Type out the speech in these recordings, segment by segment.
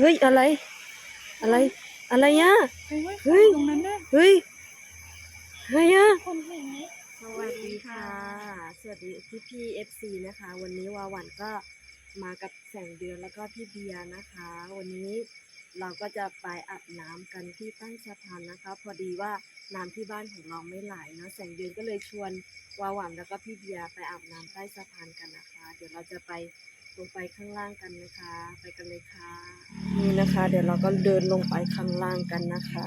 เฮ้ยอะไร อะไร อะไรอะเฮ้ยตรงนั้นนะเฮ้ยอะไรอะสวัสดีค่ะ สวัสดีพี่พี่เอฟซีนะคะ วันนี้วาหวันก็มากับแสงเดือนแล้วก็พี่เบียร์นะคะ วันนี้เราก็จะไปอาบน้ำกันที่ใต้สะพานนะคะ พอดีว่าน้ำที่บ้านของเราไม่ไหลเนอะแสงเดือนก็เลยชวนวาหวันแล้วก็พี่เบียร์ไปอาบน้ำใต้สะพานกันนะคะ เดี๋ยวเราจะไป ลงไปข้างล่างกันนะคะ ไปกันเลยค่ะ นี่นะคะ เดี๋ยวเราก็เดินลงไปข้างล่างกันนะคะ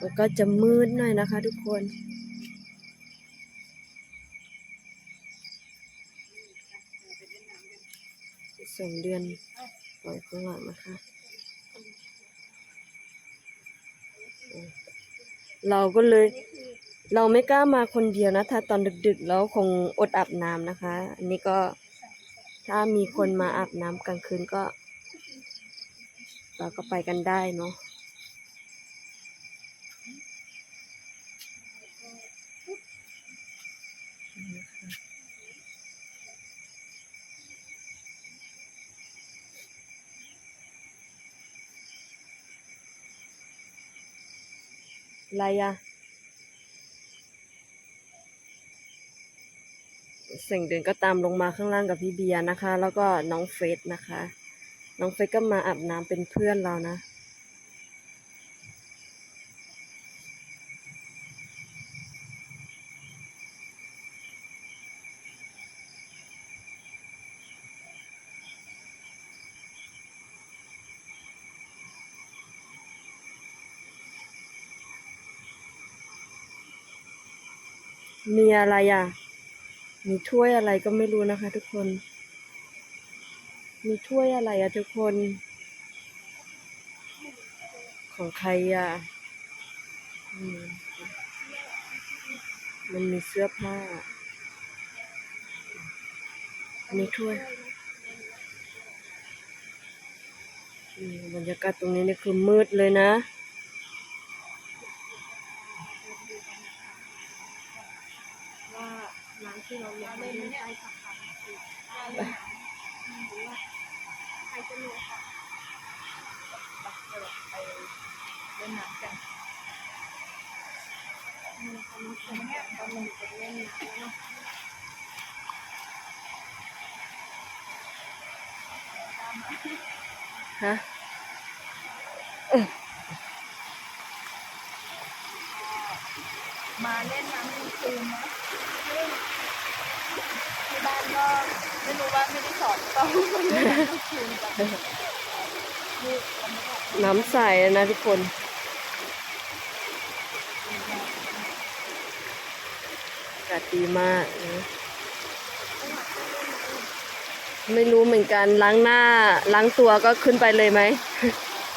มันก็จะมืดหน่อยนะคะ ทุกคนสองเดือนปล่อยข้างหลังนะคะเราก็เลยเราไม่กล้ามาคนเดียวนะ ถ้าตอนดึกๆแล้วคงอดอาบน้ำนะคะ อันนี้ก็ ถ้ามีคนมาอาบน้ำกลางคืนก็ เราก็ไปกันได้เนาะอะไรอะ สียงเดินก็ตามลงมาข้างล่างกับพี่เบียร์นะคะ แล้วก็น้องเฟสนะคะ น้องเฟสก็มาอาบน้ำเป็นเพื่อนเรานะมีอะไรอะ มีถ้วยอะไรก็ไม่รู้นะคะ ทุกคน มีถ้วยอะไรอะทุกคน ของใครอะมันมีเสื้อผ้า อันนี้ถ้วยอืมบรรยากาศตรงนี้นี่คือมืดเลยนะ ว่าร้านที่เราเล่นเล่นใต้สะพานคือใครจะรู้ค่ะไปไป เล่นน้ำกันมีคนคนเนี้ยกำลังจะเล่นน้ำเนาะฮะมาเล่นน้ำกลางคืนนะซึ่งที่บ้านก็ไม่รู้ว่าไม่ได้สอนต้องเล่นน้ำกลางคืนกันนี่วันนี้แบบน้ำใสนะทุกคนากาศดีมากนะไม่รู้เหมือนกันล้างหน้าล้างตัวก็ขึ้นไปเลยไหม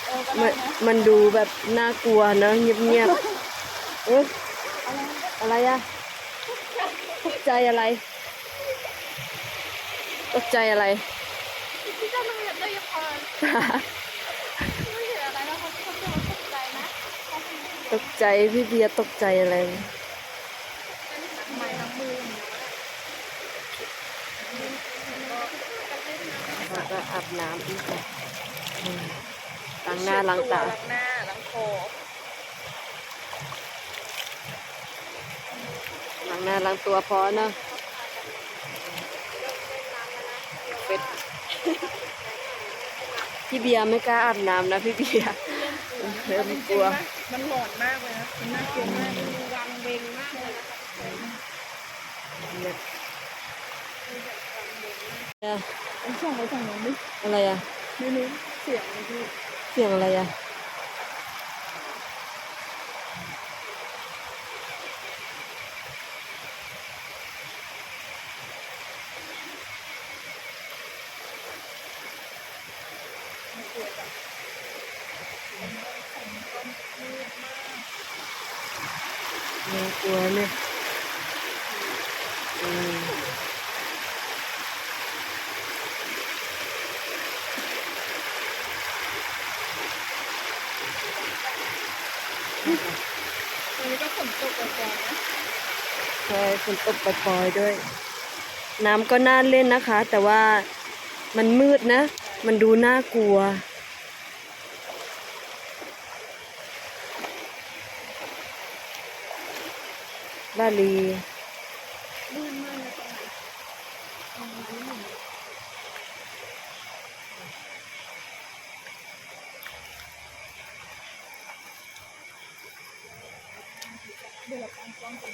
เออก็มัได้นนะมันดูแบบน่ากลัวเนอะเงียบๆเอ๊ะอะไรอะตกใจอะไร ตกใจอะไรพี่เจ้ามันแบบได้ยังพอไม่เห็นอะไรแล้วเขาเขาจะตกใจนะเขาเป็นตกใจพี่เบียร์ตกใจอะไร ไม้ทั้งมือ แล้วก็ อาบน้ำอีกค่ะอืมล้างหน้าล้างตา ล้างหน้าล้างคอล้างหน้าล้างตัวพอเนอะเป็ดพี่เบียร์ไม่กล้าอาบน้ำนะพี่เบียร์เริ่มกลัว มันหลอนมากเลยนะมันน่ากลัวมากมันวังเวงมากเลยนะคะ เนี่ยไอ้ช่องไปทางนู้นดิอะไรอะไม่รู้เสียงอะไรที่เสียงอะไรอะน่ากลัวเนี่ยอืมนะคะ ต รงนี้ก็ฝนตกก่อยๆนะใช่ฝนตกปล่อยๆด้วย น้ำก็น่าเล่นนะคะ แต่ว่ามันมืดนะ มันดูน่ากลัว บาลีนมากเลยตรงนั้นตรงนั้นหนึ่งเดี๋ย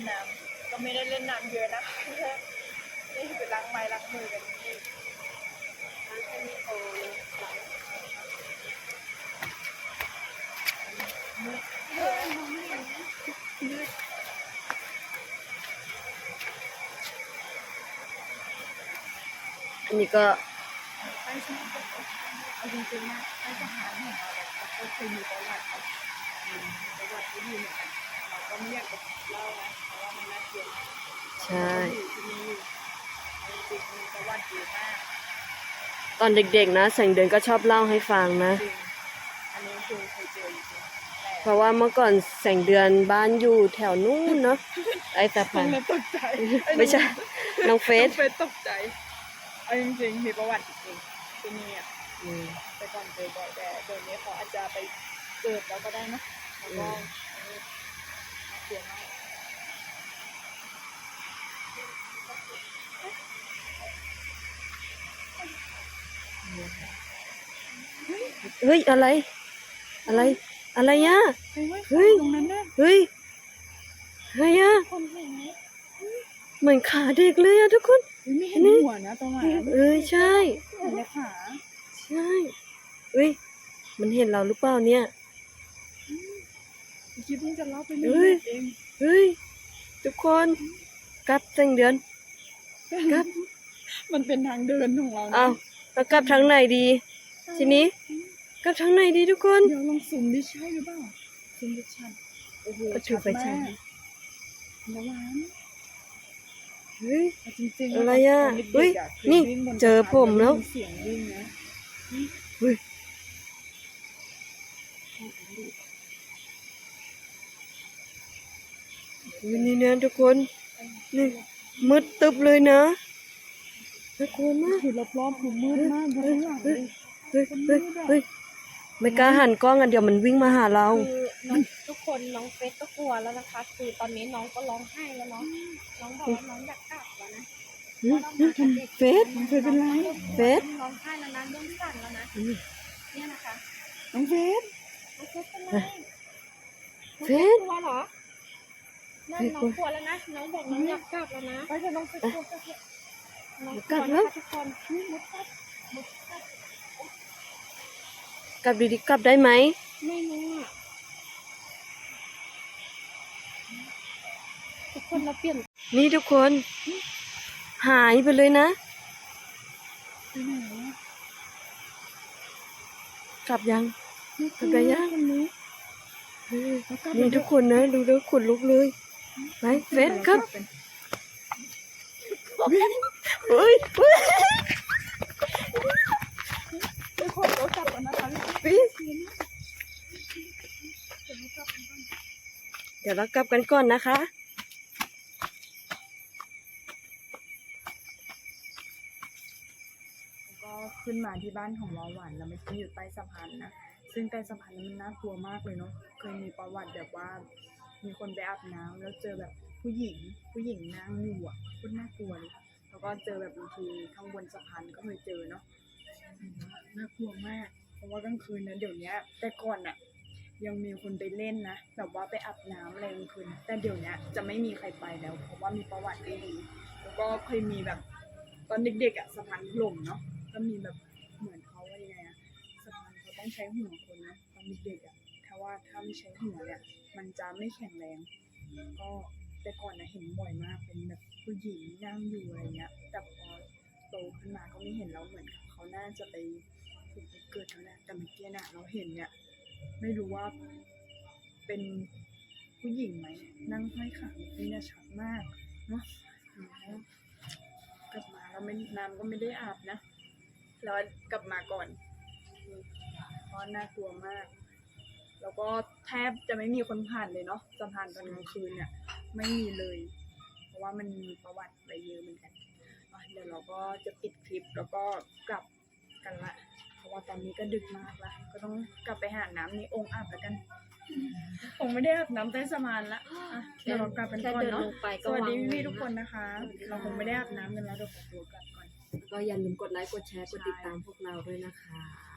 นน้ำก็ไม่ได้เล่นน้ำเยอะนะนี่ไปล้างไม้ล้างมือกันนี่ล้างแค่นี้โอ้อันนี้ก็เอาจริงๆนะไอ้ทหารเนี่ยเราก็เคยมีประวัติประวัติที่ดีเหมือนกัน เราก็ไม่อยากจะเล่านะเพราะว่ามันน่ากลัวมากใช่อยู่ที่นี่เอาจริงๆมีประวัติเยอะมากตอนเด็กๆนะแสงเดือนก็ชอบเล่าให้ฟังนะ จริงอันนี้คือเคยเจอจริงๆแต่เพราะว่าเมื่อก่อนแสงเดือนบ้านอยู่แถวนู้นเนาะไอ้สะตรพางนนั้นตกใจไม่ใช่น้องเฟสน้องเฟสตกใจเอาจริงๆมีประวัติจริงๆที่นี่อะ อืม แต่ก่อนเจอบ่อยแต่เดี๋ยวนี้เขาอาจจะไปเกิดแล้วก็ได้นะแล้วก็ อืมอันนี้น่ากลัวมากเฮ้ย อะไร อะไร อะไรอะเฮ้ยเฮ้ยตรงนั้นน่ะเฮ้ยอะไรอะคนเห็นไหมเหมือนขาเด็กเลยอะทุกคน เฮ้ยไม่เห็นนี่หัวนะตรงนั้นเออใช่เห็นแต่ขา ใช่เฮ้ย มันเห็นเราหรือเปล่าเนี่ย เมื่อกี้เพิ่งจะเล่าไปเฮ้เรื่ยอยเองเฮ้ยทุกคนกลับแสงเดือนกลับ มันเป็นทางเดินของเรานะเอาแล้วกลับทางไหนดี ทีนี้กลับทางไหนดีทุกคนเดี๋ยวลองซูมดิใช่หรือเปล่าซูมดิชันโอ้โหก็ถือไฟฉายชัดมากระวังเฮ้ยเอาจริงๆอะไรอะตนด็กๆเฮ้ยอะคนี่วิ่งบเจอผมแล้วมีเสียงวิ่งนะเฮ้ย วันนี้นะทุกคนนี่มืดตึบเลยนะน่ากลัวมากคือรอบๆคือมืดมากดูข้างหลังดิเฮ้ยเฮ้ยเฮ้ยไม่กล้าหันกล้องอะเดี๋ยวมันวิ่งมาหาเราคือน้องทุกคนน้องเฟสก็กลัวแล้วนะคะ คือตอนนี้น้องก็ร้องไห้แล้วเนาะน้องบอกว่าน้องอยากกลับแล้วนะหืมหืมเฟสน้องเฟซเป็นไรเฟสร้องไห้แล้วนะเรื่องสั่นแล้วนะอืมเนี่ยนะคะน้องเฟซน้องเฟสเป็นไรน้องเฟเฟสสกลัวเหรอ นั่นเฟซน้กอลัวงกลัวแล้วนะ น้องบอกน้องอยากกลับแล้วนะไปเถอะน้องเฟซกลัวเถอะน้องกลับแล้วนะคะทุกคนนี่มุดกัดมุดกัดกลับดีๆกลับได้ไหมไม่รู้อะทุกคนเราเปลี่ยน นี่ทุกคน หายไปเลยนะไปไหนอะกลับยังนี่กลับได้ยังคนนี้เออแล้วกลับนี่มาทุกคนนะดูแล้วขนลุกเลย ไปเฟสครับเฮ้ยเฮ้ยทุกคนเรากลับกันนะคะพี่ปีเดี๋ยวเรากลับกันก่อนนะคะก็ขึ้นมาที่บ้านของเราหวานเราไม่ใช่อยู่ใต้สะพานนะ ซึ่งใต้สะพานนั้นมันน่ากลัวมากเลยเนาะเคยมีประวัติแบบว่า มีคนไปอาบน้ำแล้วเจอแบบผู้หญิง ผู้หญิงนั่งอยู่อะคตรน่ากลัวเลยแล้วก็เจอแบบบางทีข้างบนสะพานก็เคยเจอเนาะน่ากลัวมาก เพราะว่ากลางคืนนะเดี๋ยวนี้แต่ก่อนอะยังมีคนไปเล่นนะแบบว่าไปอาบน้ำอะไรกลางคืนแต่เดี๋ยวนี้จะไม่มีใครไปแล้ว เพราะว่ามีประวัติไม่ดีแล้วก็เคยมีแบบตอนเด็กๆอะสะพานล่มเนาะก็มีแบบเหมือนเขาว่ายังไงอะสะพานเขาต้องใช้หัวคนนะตอนเด็กๆอะถ้าว่าถ้าไม่ใช้หัวเนี่ย มันจะไม่แข็งแรง ก็แต่ก่อนนะเห็นบ่อยมากเป็นแบบผู้หญิงนั่งอยู่อะไรเงี้ย แต่พอโตขึ้นมาก็ไม่เห็นแล้วเหมือนกับเขาน่าจะไปผุดไปเกิดแล้วแหละแต่เมื่อกี้น่ะเราเห็นเนี่ย ไม่รู้ว่าเป็นผู้หญิงไหมนั่งห้อยขานี่เนี่ยชัดมากเนาะแล้วกลับมาเราไม่น้ำก็ไม่ได้อาบนะแล้วกลับมาก่อนเพราะน่ากลัวมาก แล้วก็แทบจะไม่มีคนผ่านเลยเนาะสะพานตอนกลางคืนเนี่ยไม่มีเลย เพราะว่ามันมีประวัติไปเยอะเหมือนกันอะเดี๋ยวเราก็จะปิดคลิปแล้วก็กลับกันละ เพราะว่าตอนนี้ก็ดึกมากละก็ต้องกลับไปหาน้ำในองค์อาบแล้วกันคงไม่ได้อาบน้ำใต้สะพานละอะเดี๋ยวเรากลับกันแค่ก่อนเดินเนาะลงไปสก็วัสดีวางพี่ๆเงินทุกคนนะคะ เราคงไม่ได้อาบน้ำกันแล้วเดี๋ยวขอตัวกลับก่อนก็อย่าลืมกดไลค์กดแชร์กดติดตามพวกเราด้วยนะคะ